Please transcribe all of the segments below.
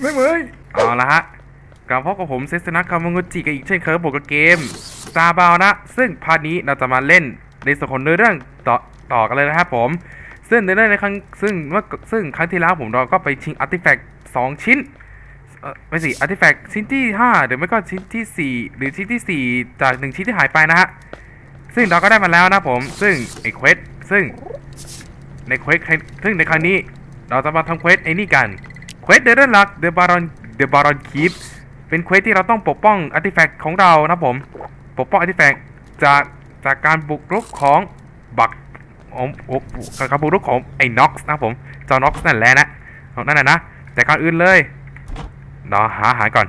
ไม่เหมยเอาละฮะกลับพบกับผมเซสนะคามังกุจิกับอีกเช่นเคยบวกกับเกมซาบาวนะ ซึ่งพาร์ทนี้เราจะมาเล่นในส่วนของเนื้อเรื่องต่อต่อกันเลยนะครับผม ซึ่งในเรื่องในครั้งซึ่งเมื่อซึ่งครั้งที่แล้วผมเราก็ไปชิงอาร์ติแฟกต์สองชิ้นเออไม่สิอาร์ติแฟกต์ชิ้นที่ห้าหรือไม่ก็ชิ้นที่สี่หรือชิ้นที่สี่จากหนึ่งชิ้นที่หายไปนะฮะ ซึ่งเราก็ได้มาแล้วนะผม ซึ่งไอ้เควสซึ่งในเควสซึ่งในครั้งนี้เราจะมาทำเควสไอ้นี่กัน ควสเดอร์ลักเดอะบารอนเดอะบารอนคีปเป็นเควสที่เราต้องปกป้องอาร์ติแฟกต์ของเรานะผม ปกป้องอาร์ติแฟกต์จากจากการบุกรุกของบักของการบุกรุกของไอ้น็อกส์นะผมเจอน็อกส์นั่นแหละนะนั่นแหละนะแต่ก่อนอื่นเลยเราหาอาหารก่อน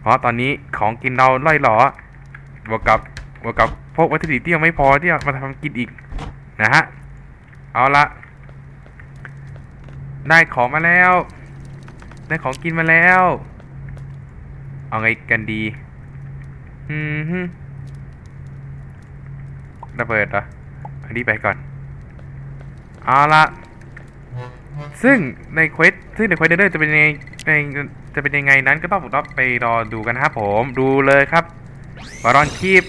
เพราะตอนนี้ของกินเราล่อยหลอบวกกับบวกกับพวกวัตถุดิบที่ยังไม่พอที่จะมาทำกินอีกนะฮะ เอาละได้ของมาแล้ว ได้ของกินมาแล้ว เอาไงกันดี อืมฮึระเบิดเหรออันนี้ไปก่อน เอาละ ซึ่งในเควสซึ่งในเควสเดอร์จะเป็นยังไงในจะเป็นยังไงนั้นก็ต้องต้องไปรอดูกันนะครับผม ดูเลยครับบารอนคีป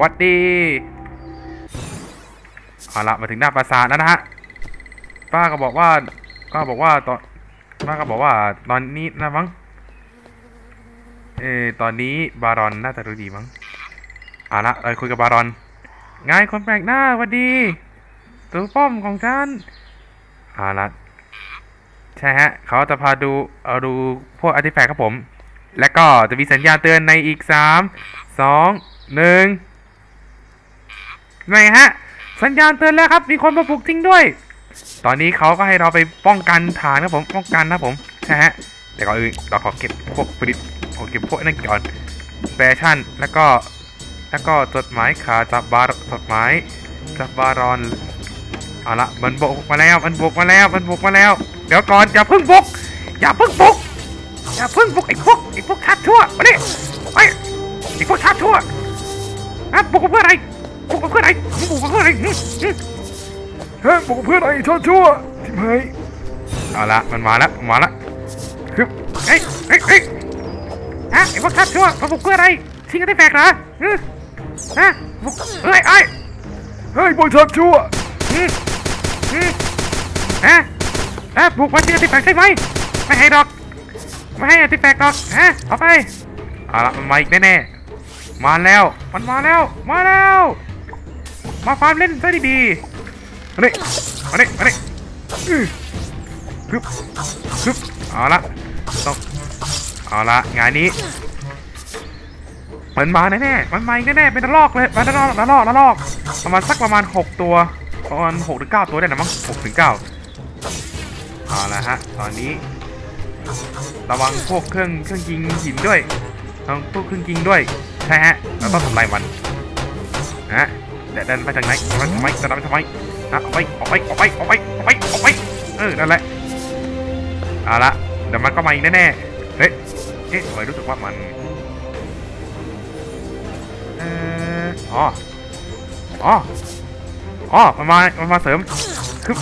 วัดดีเอาละมาถึงหน้าปราสาทแล้วนะฮะป้าก็บอกว่าป้าบอกว่าตอน ป้าก็บอกว่าตอนนี้นะมั้งเออตอนนี้บารอนน่าจะรู้ดีมั้งเอาละเราคุยกับบารอนไงคนแปลกหน้าหวัดดีตัวป้อมของฉันเอาละใช่ฮะเขาจะพาดูเอาดูพวกอาร์ติแฟกต์ครับผม แล้วก็จะมีสัญญาณเตือนในอีกสามสองหนึ่งไงฮะ สัญญาณเตือนแล้วครับ มีคนมาปลุกจริงด้วย ตอนนี้เขาก็ให้เราไปป้องกันฐานครับผมป้องกันนะผมใช่ฮะแต่ก่อนอื่นเราขอเก็บพวกผลิตขอเก็บพวกนั่นก่อนแฟชั่นแล้วก็แล้วก็จดหมายขาจากบาร์จดหมายจากบารอนเอาละมันบุกมาแล้วมันบุกมาแล้วมันบุกมาแล้ว เดี๋ยวก่อนอย่าเพิ่งบุกอย่าเพิ่งบุกอย่าเพิ่งบุกไอ้พวกไอ้พวกทัดชั่วมาดิไปไอ้พวกทัดชั่วอะบุกมาเพื่ออะไรบุกมาเพื่ออะไรมึงบุกมาเพื่ออะไร เฮ้ยบอกเพื่อนไอ้ชั่วชั่วทิมเฮ้ยเอาละมันมาแล้วมาแล้วฮึบเฮ้ยเฮ้ยเฮ้ยฮะไอ้พวกทัดชั่วมาบุกเพื่ออะไรชิงกันได้แฟกเหรอฮะฮะบุกเฮ้ยไอ้เฮ้ยพวกชักชั่วอืมอืมฮะฮะบุกมาชิงกันได้แฟกใช่ไหมไม่ให้ดอกไม่ให้อาร์ติแฟกหรอกฮะเอาไปเอาละมันมาอีกแน่ๆมาแล้วมันมาแล้วมาแล้ว มาฟาร์มเล่นซะดีๆ มาดิมาดิมาดิอือฮึบฮึบเอาละต้องเอาละงานนี้มันมาแน่ๆมันมาแน่ๆเป็นระลอกเลยเป็นระลอกระลอกระลอกประมาณสักประมาณ 6 ตัวประมาณ6ถึง9ตัวได้นะมั้ง6ถึง9เอาละฮะตอนนี้ ระวังพวกเครื่องเครื่องยิงหินด้วยระวังพวกเครื่องยิงด้วยใช่ฮะเราต้องทำลายมันนะแต่ดันมาจากไหนดันมทำไมดันมาทำไม นะเอาไปเอาไปเอาไปเอาไปเอาไปเอาไปเออนั่นแหละเอาละเดี๋ยวมันก็มาอีกแน่ๆเฮ้ยเอ๊ะทำไมรู้สึกว่ามันเอออ๋ออ๋ออ๋อมันมามันมาเสริมคือ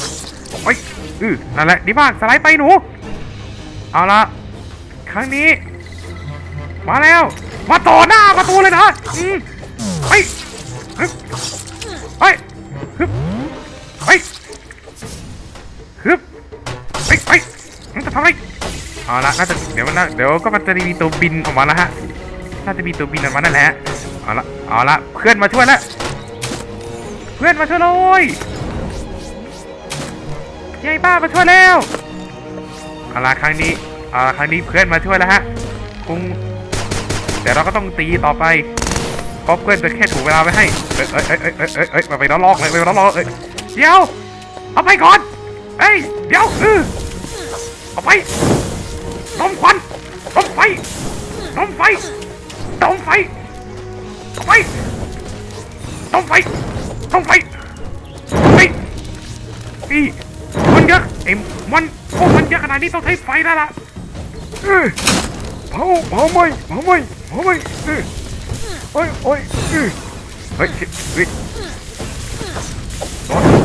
โอ้ยอือนั่นแหละดีมากสไลด์ไปหนูเอาละครั้งนี้ มาแล้ว มาต่อหน้าประตูเลยนะอืมไปฮึบไปฮึบ เอาละน่าจะเดี๋ยวมันน่าเดี๋ยวก็มันจะมีตัวบินออกมาแล้วฮะน่าจะมีตัวบินออกมานั่นแหละเอาละเอาละเพื่อนมาช่วยแล้วเพื่อนมาช่วยเลยยายบ้ามาช่วยแล้วเอาละครั้งนี้เอาละครั้งนี้เพื่อนมาช่วยแล้วฮะคงแต่เราก็ต้องตีต่อไปเพราะเพื่อนจะแค่ถูกเวลาไว้ให้เอ้ยเอ้ยเอ้ยเอ้ยเอ้ยเอ้ยมาไปล้อลอกเลยไปล้อลอกเอ้ยเดี๋ยวเอาไปก่อนเอ้ยเดี๋ยวเออเอาไป ลมควันลมไฟลมไฟลมไฟเอาไปลมไฟลมไฟไฟีมันเยอะเอ็มมันพวกมันเยอะขนาดนี้ต้องใช้ไฟแล้วล่ะเอ้ยเผาเผาไหมเผาไหมเผาไหมเอ้ยโอ้ยโอ้ยเอ้ยเฮ้ยเฮ้ยเฮ้ย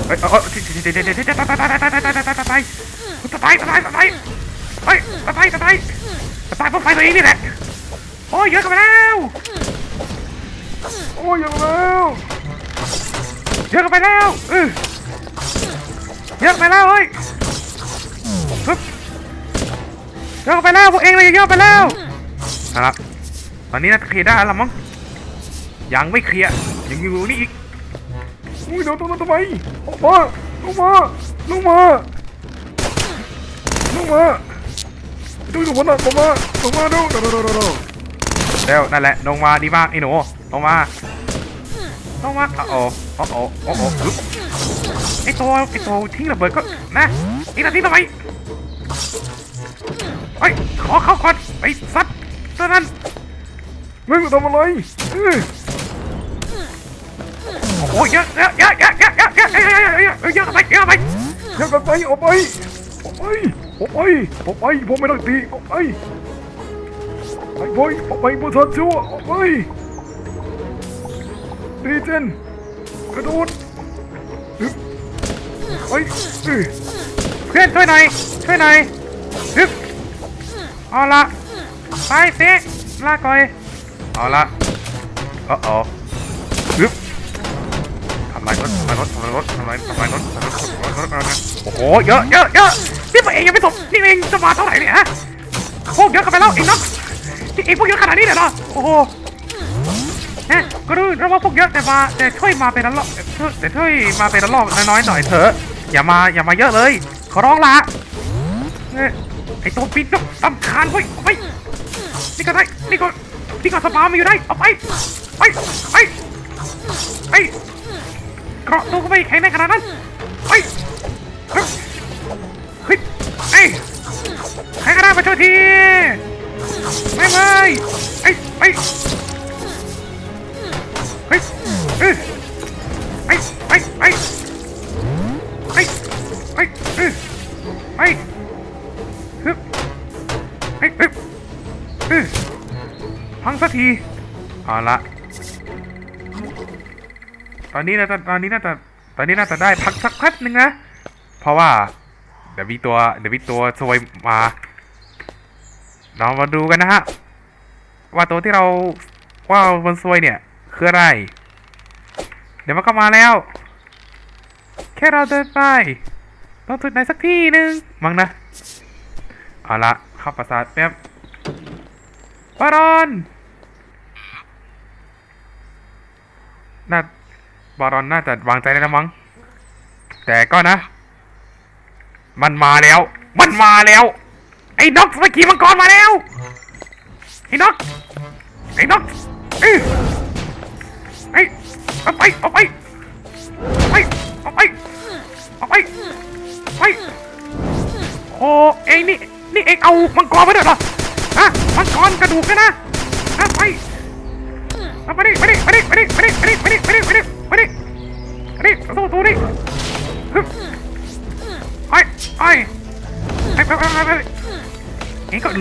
เฮ้ยเฮ้ยเดี๋ยวเดี๋ยวเดี๋ยวเดี๋ยวตายตายตายตายตายตายตายตายตายตายตายตายเฮ้ย ไปไปตะไปตะไปตะไปพวกไปตัวเองนี่แหละ โอ้ยเยอะกัแล้ว โอ้ยเยอะกัแล้ว เยอไปแล้วเออเยอะไปแล้วเฮ้ยปึ๊บเยอะไปแล้วพวกเองเลยเยอะไปแล้วนะครับตอนนี้น่าจะเคลียร์ได้แล้วมั้ง ยังไม่เคลียร์ ยังอยู่นี่อีกอุ้ยเดี๋ยวนั้นทำไมออกมาลงมาลงมาลงมา ดูดูวันนั้ลงมาลงมาดูดูดูดูเร็วนั่นแหละลงมาดีมากไอ้หนูลงมาลงมาโอ้โอ้โอ้โอ้โอ้ไอ้ตัวไอ้ตัวทิ้งระเบิดก็นะอีกนาทีทำไมไอ้ขอเข้าก่อนไปซัดซะนั้นมึงทำอะไรโอ้ยเยอะเยอะเยอะเยอะเยอะเยอะเยอะเยอะเยอะไปเยอะไปเยอะไปออกไยออกไป ผมไปผมไปผมไม่ต้องตีผมไปไปไปผมไปบนทันชั่วผมไปดีเจนกระโดดไปเพื่อนช่วยหน่อยช่วยหน่อยฮึบเอาละไปสิลากก่อยเอาละเออออฮึบทำไารถทำลารถทำลารถทำลายทำลารถทำลารถทำลารถโอ้โหเยอะเยอะเยอะ นี่ตัวเองยังไม่สมนี่เองจะมาเท่าไหร่เนี่ยฮะโคกเยอะเข้าไปแล้วเองนาะที่เองพวกเยอะขนาดนี้เลยเหรอโอ้โหนะก็รู้นะว่าพวกเยอะแต่มาแต่ช่วยมาเป็นละลอกแต่ช่วยมาเป็นละลอกน้อยๆหน่อยเถอะอย่ามาอย่ามาเยอะเลยขอร้องละไอตัวปีนกสำคานเฮ้ยไปนี่ก็ได้นี่ก็นี่ก็สปามาอยู่ได้เอาไปไปไปไปเกราะตัวก็ไม่แข็งแรงขนาดนั้นไป ใครก็ได้มาช่วยที ไม่ไม่เฮ้ไอ้เฮ้ยเออไอ้ไอ้ยเฮ้ยเฮ้ยเฮ้ยเฮ้ฮึบเอพังสักทีเอาละตอนนี้นะตอนนี้น่าจะตอนนี้น่าจะได้พักสักพักหนึ่งนะ เพราะว่า เดี๋ยวมีตัวเดี๋ยวมีตัวซวยมาเรามาดูกันนะฮะ ว่าตัวที่เราว่ามันซวยเนี่ย คืออะไร เดี๋ยวมันก็มาแล้ว แค่เราเดินไปต้องถุดไหนสักที่หนึ่งมั้งนะ เอาละเข้าประสาทแป๊บบารอนน่าบารอนน่าจะวางใจได้แล้วมั้งแต่ก็นะ มันมาแล้ว มันมาแล้ว ไอ้นกสกีมังกรมาแล้ว ไอ้นก ไอ้นกเอ้ยไอ้เอาไปเอาไปเอาไปเอาไปเอาไปเอาไปโอ้เองนี่ นี่เองเอามังกรไปด้วยเหรอ ฮะ มังกรกระดูกเลยนะ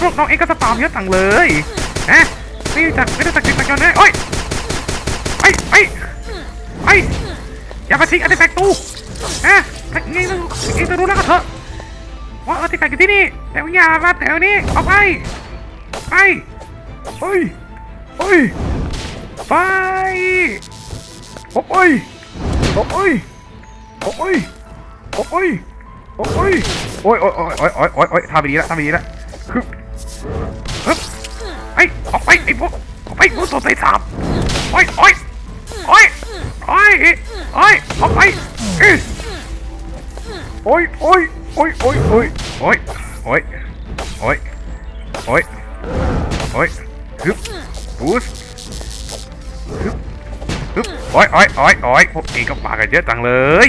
พวกน้องเองก็สตอมเยอะจังเลยฮะไม่รู้จักไม่รู้จักจิตจักรยานเลยโอ้ยไปไปไปอย่ามาทิ้งอันติแฟกตูฮะถ้าเองเองจะรู้แล้วก็เถอะว่าเอาติดกันอยู่ที่นี่แต่ว่าอย่ามาแถวนี้ออกไปไปเฮ้ยเฮ้ยไปออกไปออกไปออกไปออกไปออกไปโอ้ยโอ้ยโอ้ยโอ้ยโอ้ยโอ้ยโอ้ยทำไปดีล้วทำไปดีล้วฮึบฮึบไออกไปไอ้พวกออกไปงูสุดในสามโอ้ยโอ้ยโอ้ยโอ้ยโอ้ยออกไปโอ้ยโอ้ยโอ้ยโอ้ยโอ้ยโอ้ยโอ้ยโอ้ยโอ้ยโอ้ยฮึบบูสฮึบฮึบโอ้ยโอ้ยโอ้ยโอ้ยพวกเองก็ปากันเยอะจังเลย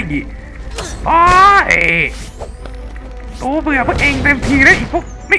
โอ้ยตัวเบื่อพวกเองเต็มทีเลยพวกไม่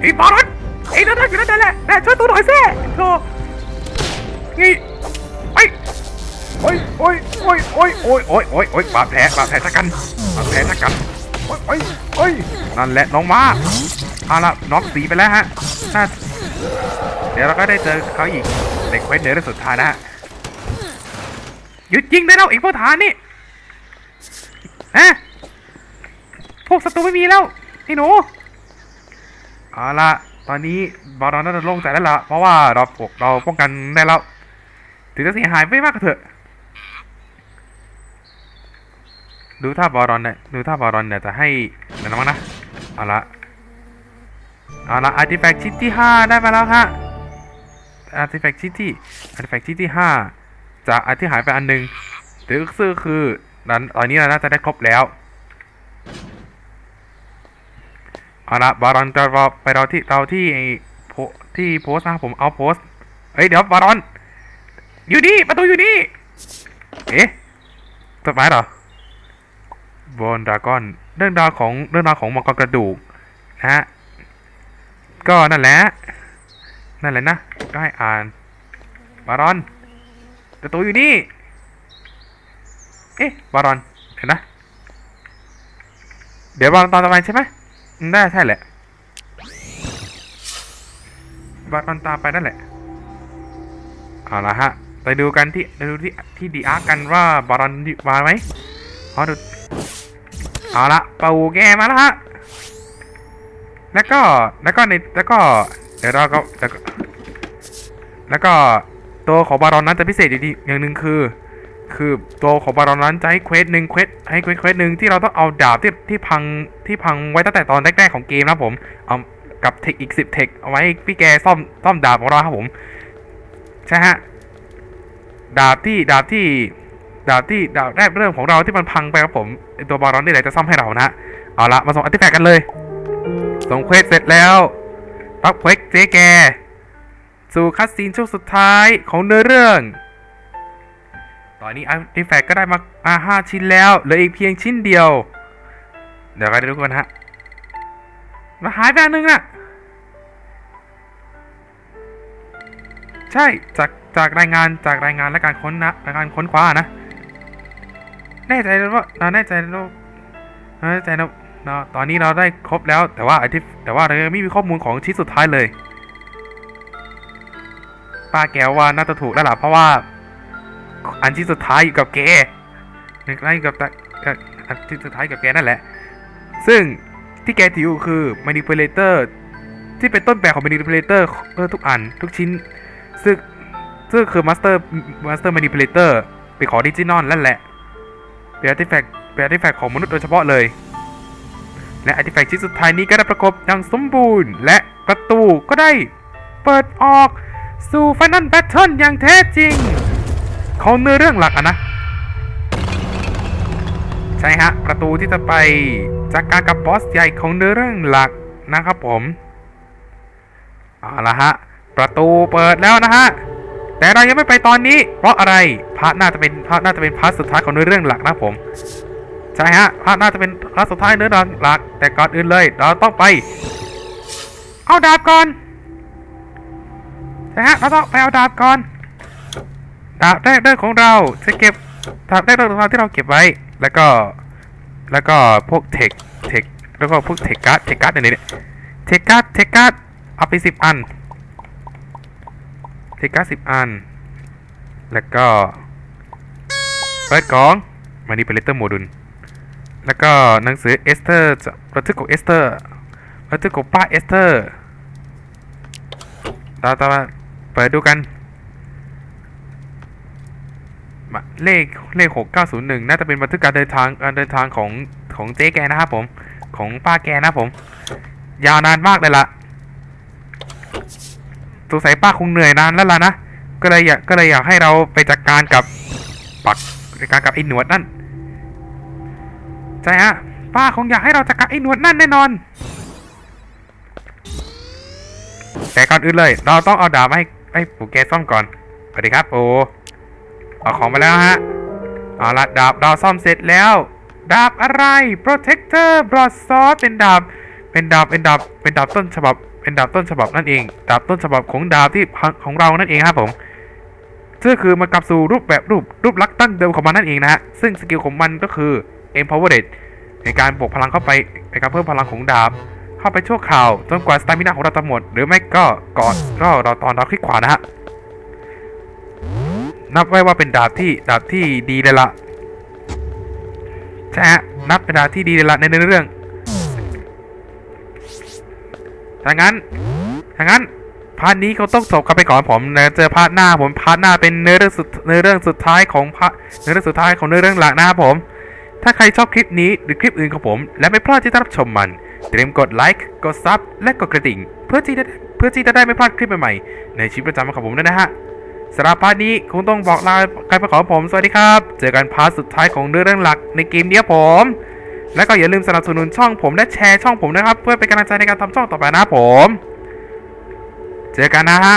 ไอ้บอลไอ้นั่นนั่นอยู่นั่นแหละแหละช่วยตัวหน่อยสิโธ่นี่ไปโอ้ยโอ้ยโอ้ยโอ้ยโอ้ยโอ้ยโอ้ยโอ้ยบาดแผลบาดแผลชะกันบาดแผลชะกันโอ้ยโอ้ยโอ้ยนั่นแหละน้องมาเอาละน็อกสีไปแล้วฮะน่าเดี๋ยวเราก็ได้เจอเขาอีกในเควสเนื้อสุดท้ายนะฮะหยุดยิงได้แล้วอีกพวกฐานนี่ฮะพวกศัตรูไม่มีแล้วไอ้หนู เอาละตอนนี้บอลเราน่าจะโล่งใจแล้วล่ะเพราะว่าเราเราป้องกันได้แล้วถึงจะเสียหายไม่มากก็เถอะ ดูท่าบอรอนเนี่ยดูท่าบอรอนเนี่ยจะให้เดี๋ยวนะมั้งนะเอาละเอาละอาร์ติแฟกชิ้นที่ห้าได้มาแล้วฮะอาร์ติแฟกชิ้นที่อาร์ติแฟกชิ้นที่ห้าจากอันที่หายไปอันหนึ่งหรือซื่อคือนั้นตอนนี้เราน่าจะได้ครบแล้ว เอาละบารอนจะรอไปเราที่เราที่โพที่โพสนะผมเอาโพสเฮ้ยเดี๋ยวบารอน อยู่นี่ประตูอยู่นี่ เอ๊ะจดหมายเหรอบนดรากอนเรื่องราวของเรื่องราวของมังกรกระดูกนะฮะก็นั่นแหละนั่นแหละนะก็ให้อ่านบารอนประตูอยู่นี่เอ๊ะบารอนเห็นนะเดี๋ยวบารอนตอนต่อไปใช่ไหม ได้ใช่แหละ บารอนตาไปนั่นแหละ เอาละฮะ ไปดูกันที่ไปดูที่ที่ดีอาร์กันว่าบารอนมาไหมขอดูเอาละปูแกมาล้วฮะ แล้วก็ แล้วก็ใน แล้วก็ เดี๋ยวเราก็แล้วก็แล้วก็ ตัวของบารอนนั้นจะพิเศษอยู่ดีอย่างหนึ่งคือ คือตัวของบารอนนั้นจะให้เควสหนึ่งเควสให้เควสเควสหนึ่งที่เราต้องเอาดาบที่ที่พังที่พังไว้ตั้งแต่ตอนแรกๆของเกมนะผมเอากับเทคอีกสิบเทคเอาไว้พี่แกซ่อมซ่อมดาบของเราครับผมใช่ฮะดาบที่ดาบที่ดาบที่ดาบแรกเริ่มของเราที่มันพังไปครับผมตัวบอลรอนนี่แหละจะซ่อมให้เรานะฮะเอาละมาส่งอาร์ติแฟกต์กันเลยส่งเควสเสร็จแล้วรับเควสเจ๊แกสู่คัสซีนช่วงสุดท้ายของเนื้อเรื่อง ตอนนี้อาร์ติแฟกต์ก็ได้มามาห้าชิ้นแล้วเหลืออีกเพียงชิ้นเดียว เดี๋ยวกันดูกันฮะมาหายไปอันนึงอะใช่จากจากรายงานจากรายงานและการค้นนะและการค้นคว้านะแน่ใจแล้วว่าเราแน่ใจแล้วเราแน่ใจแล้วเนาะตอนนี้เราได้ครบแล้วแต่ว่าไอ้ที่แต่ว่าเรายังไม่มีข้อมูลของชิ้นสุดท้ายเลยป้าแกว่าน่าจะถูกแล้วล่ะเพราะว่า อันที่สุดท้ายอยู่กับแกนึกไล่กับตะกับอันที่สุดท้ายกับแกนั่นแหละ ซึ่งที่แกถืออยู่คือ manipulator ที่เป็นต้นแบบของ manipulator เออทุกอันทุกชิ้น ซึ่งซึ่งคือ master master manipulator เป็นของดิจินอลนั่นแหละ เป็นอาร์ติแฟกต์เป็นอาร์ติแฟกต์ของมนุษย์โดยเฉพาะเลย และอาร์ติแฟกต์ชิ้นสุดท้ายนี้ก็ได้ประกบอย่างสมบูรณ์ และประตูก็ได้เปิดออกสู่ Final Battle อย่างแท้จริง ของเนื้อเรื่องหลักอะนะ ใช่ฮะ ประตูที่จะไปจากการกับบอสใหญ่ของเนื้อเรื่องหลักนะครับผมเอาละฮะ ประตูเปิดแล้วนะฮะ แต่เรายังไม่ไปตอนนี้ เพราะอะไรพาร์ทน่าจะเป็นพาร์ทน่าจะเป็นพาร์ทสุดท้ายของเนื้อเรื่องหลักนะผมใช่ฮะพาร์ทน่าจะเป็นพาร์ทสุดท้ายเนื้อเรื่องหลัก แต่ก่อนอื่นเลยเราต้องไป เอาดาบก่อนใช่ฮะเราต้องไปเอาดาบก่อน ดาบแรกเรื่องของเราจะเก็บดาบแรกเรื่องของเราที่เราเก็บไว้ แล้วก็แล้วก็พวกเทคเทคแล้วก็พวกเทคการ์ดเทคการ์ดเนี่ยเทคการ์ดเทคการ์ดเอาไปสิบอันเทคการ์ดสิบอัน แล้วก็เปิดกล่องมานี่เป็นเลตเตอร์โมดูลแล้วก็หนังสือเอสเตอร์ระทึกของเอสเตอร์ระทึกของป้าเอสเตอร์เราต่อมาเปิดดูกันมา เลขเลขหกเก้าศูนย์หนึ่งน่าจะเป็นบันทึกการเดินทางการเดินทางของของเจ๊แกนะครับผม ของป้าแกนะผม ยาวนานมากเลยละสงสัยป้าคงเหนื่อยนานแล้วล่ะนะก็เลยอยากก็เลยอยากให้เราไปจัดการกับปักจัดการกับไอ้หนวดนั่นใช่ฮะป้าคงอยากให้เราจัดการไอ้หนวดนั่นแน่นอน แต่ก่อนอื่นเลย เราต้องเอาดาบให้ให้ปู่แกซ่อมก่อนสวัสดีครับปู่ เอาของมาแล้วฮะ เอาละดาบเราซ่อมเสร็จแล้ว ดาบอะไร protector broadsword เป็นดาบ เป็นดาบ เป็นดาบ เป็นดาบต้นฉบับ เป็นดาบต้นฉบับนั่นเอง ดาบต้นฉบับของดาบที่ของเรานั่นเองครับผมซึ่งคือมันกลับสู่รูปแบบรูปรูปลักษณ์ตั้งเดิมของมันนั่นเองนะฮะ ซึ่งสกิลของมันก็คือ empowered ในการบวกพลังเข้าไปในการเพิ่มพลังของดาบ เข้าไปชั่วคราวจนกว่าสตามินาของเราจะหมด หรือไม่ก็ก่อนก็เราตอนเราคลิกขวานะฮะ นับไว้ว่าเป็นดาบที่ดาบที่ดีเลยละใช่ฮะนับเป็นดาบที่ดีเลยละในเนื้อเรื่องถ้างั้นถ้างั้นพาร์ทนี้เขาต้องจบกันไปก่อนผมเนเจอพาร์ทหน้าผมพาร์ทหน้าเป็นเนื้อเรื่องสุดเนื้อเรื่องสุดท้ายของพาร์ทเนื้อเรื่องสุดท้ายของเนื้อเรื่องหลักนะครับผม ถ้าใครชอบคลิปนี้หรือคลิปอื่นของผม และไม่พลาดที่จะรับชมมันอย่าลืมกดไลค์กดซับและกดกระดิ่ง เพื่อที่จะเพื่อที่จะได้ไม่พลาดคลิปใหม่ๆในชีวิตประจำวันของผมด้วยนะฮะ สำหรับพาร์ทนี้คงต้องบอกลาใครไปขอผมสวัสดีครับ เจอกันพาร์ทสุดท้ายของเนื้อเรื่องหลักในเกมนี้ครับผม และก็อย่าลืมสนับสนุนช่องผมและแชร์ช่องผมนะครับ เพื่อเป็นกำลังใจในการทำช่องต่อไปนะผม เจอกันนะฮะ